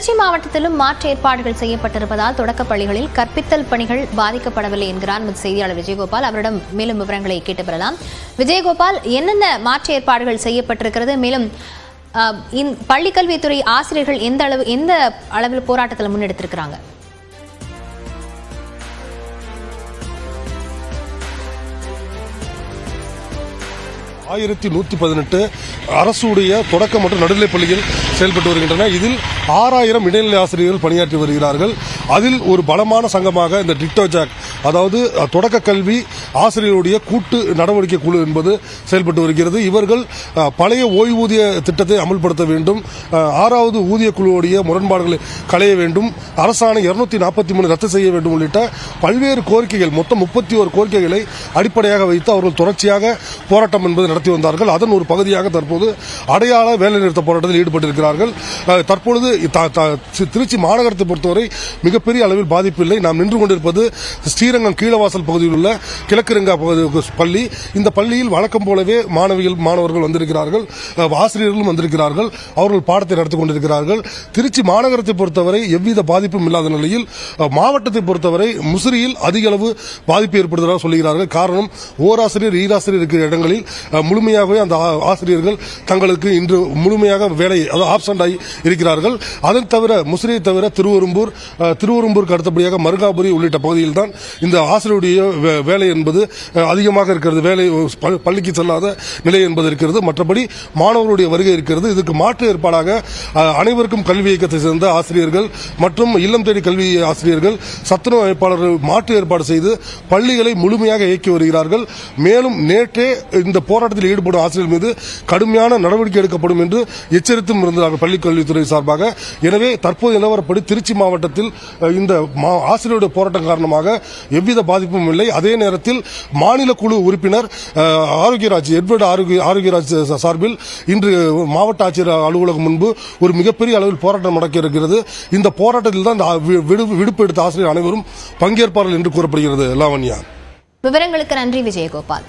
திருச்சி மாவட்டத்திலும் மாற்று ஏற்பாடுகள் செய்யப்பட்டிருப்பதால் தொடக்கப் பள்ளிகளில் கற்பித்தல் பணிகள் பாதிக்கப்படவில்லை என்கிறார் நமது செய்தியாளர் விஜயகோபால். அவரிடம் மேலும் விவரங்களை கேட்டு பெறலாம். விஜயகோபால் என்னென்ன மாற்று ஏற்பாடுகள் செய்யப்பட்டிருக்கிறது? மேலும் பள்ளிக்கல்வித்துறை ஆசிரியர்கள் எந்த அளவு எந்த அளவில் போராட்டத்தில் முன்னெடுத்திருக்கிறாங்க? ஆயிரத்தி நூற்றி பதினெட்டு அரசுடைய தொடக்க மற்றும் நடுநிலைப் பள்ளிகள் செயல்பட்டு வருகின்றன. இதில் ஆறாயிரம் இடைநிலை ஆசிரியர்கள் பணியாற்றி வருகிறார்கள். அதில் ஒரு பலமான சங்கமாக இந்த டிக்டோ ஜாக் அதாவது தொடக்க கல்வி ஆசிரியருடைய கூட்டு நடவடிக்கை குழு என்பது செயல்பட்டு வருகிறது. இவர்கள் பழைய ஓய்வூதிய திட்டத்தை அமல்படுத்த வேண்டும். ஆறாவது ஊதிய குழுவுடைய முரண்பாடுகளை களைய வேண்டும். அரசாணை இருநூத்தி நாற்பத்தி மூணு ரத்து செய்ய வேண்டும் உள்ளிட்ட பல்வேறு கோரிக்கைகள் மொத்தம் முப்பத்தி ஒரு கோரிக்கைகளை அடிப்படையாக வைத்து அவர்கள் தொடர்ச்சியாக போராட்டம் என்பது நடத்தி வந்தார்கள். அதன் ஒரு பகுதியாக தற்போது அடையாள வேலைநிறுத்த போராட்டத்தில் ஈடுபட்டிருக்கிறார்கள். தற்பொழுது த- த- திருச்சி மாநகரத்தை பொறுத்தவரை மிகப்பெரிய அளவில் பாதிப்பு இல்லை. நாம் நின்று கொண்டிருப்பது ஸ்ரீரங்கம் கீழவாசல் பகுதியில் உள்ள கிழக்கிரங்கா பகுதி பள்ளி. இந்த பள்ளியில் வழக்கம் போலவே மாணவிகள் மாணவர்கள் வந்திருக்கிறார்கள். ஆசிரியர்களும் வந்திருக்கிறார்கள். அவர்கள் பாடத்தை நடத்தி கொண்டிருக்கிறார்கள். திருச்சி மாநகரத்தை பொறுத்தவரை எவ்வித பாதிப்பும் இல்லாத நிலையில் மாவட்டத்தை பொறுத்தவரை முசிறியில் அதிக அளவு பாதிப்பு ஏற்படுவதாக சொல்கிறார்கள் காரணம் ஓராசிரியர் ஈராசிரியர் இருக்கிற இடங்களில் முழுமையாகவே அந்த ஆசிரியர்கள் தங்களுக்கு இன்று முழுமையாக வேலை அதாவது ஆப்சண்ட் ஆகி இருக்கிறார்கள். அதன் தவிர முசிறியை தவிர திருவரும்பூர் திருவரும்பூருக்கு அடுத்தபடியாக மருகாபுரி உள்ளிட்ட பகுதியில் தான் இந்த ஆசிரியருடைய வே- வேலை என்பது அதிகமாக இருக்கிறது. வேலை ப- பள்ளிக்கு செல்லாத நிலை என்பது இருக்கிறது. மற்றபடி மாணவர்களுடைய வருகை இருக்கிறது. இதுக்கு மாற்று ஏற்பாடாக அனைவருக்கும் கல்வி இயக்கத்தை சேர்ந்த ஆசிரியர்கள் மற்றும் இல்லம் தேடி கல்வி ஆசிரியர்கள் சத்துணவு அமைப்பாளர்கள் மாற்று ஏற்பாடு செய்து பள்ளிகளை முழுமையாக இயக்கி வருகிறார்கள். மேலும் நேற்றே இந்த போராட்டத்தில் ஈடுபடும் ஆசிரியர் மீது கடுமையான நடவடிக்கை எடுக்கப்படும் என்று எச்சரித்தும் இருந்தார்கள் பள்ளிக் கல்வித்துறை சார்பாக. எனவே தற்போது நிலவரப்படி திருச்சி மாவட்டத்தில் இந்த மா- ஆசிரியருடைய போராட்டம் காரணமாக எவ்வித பாதிப்பும் இல்லை. அதே நேரத்தில் மாநில குழு உறுப்பினர் ஆரோக்கியராஜ் எட்வர்டு ஆரோக்கிய ஆரோக்கியராஜ் சார்பில் இன்று மாவட்ட ஆட்சியர் அலுவலகம் முன்பு ஒரு மிகப்பெரிய அளவில் போராட்டம் நடக்க இருக்கிறது. இந்த போராட்டத்தில் தான் வி- விடு- விடுப்பு எடுத்த ஆசிரியர் அனைவரும் பங்கேற்பார்கள் என்று கூறப்படுகிறது. லாவண்யா. விவரங்களுக்கு நன்றி விஜயகோபால்.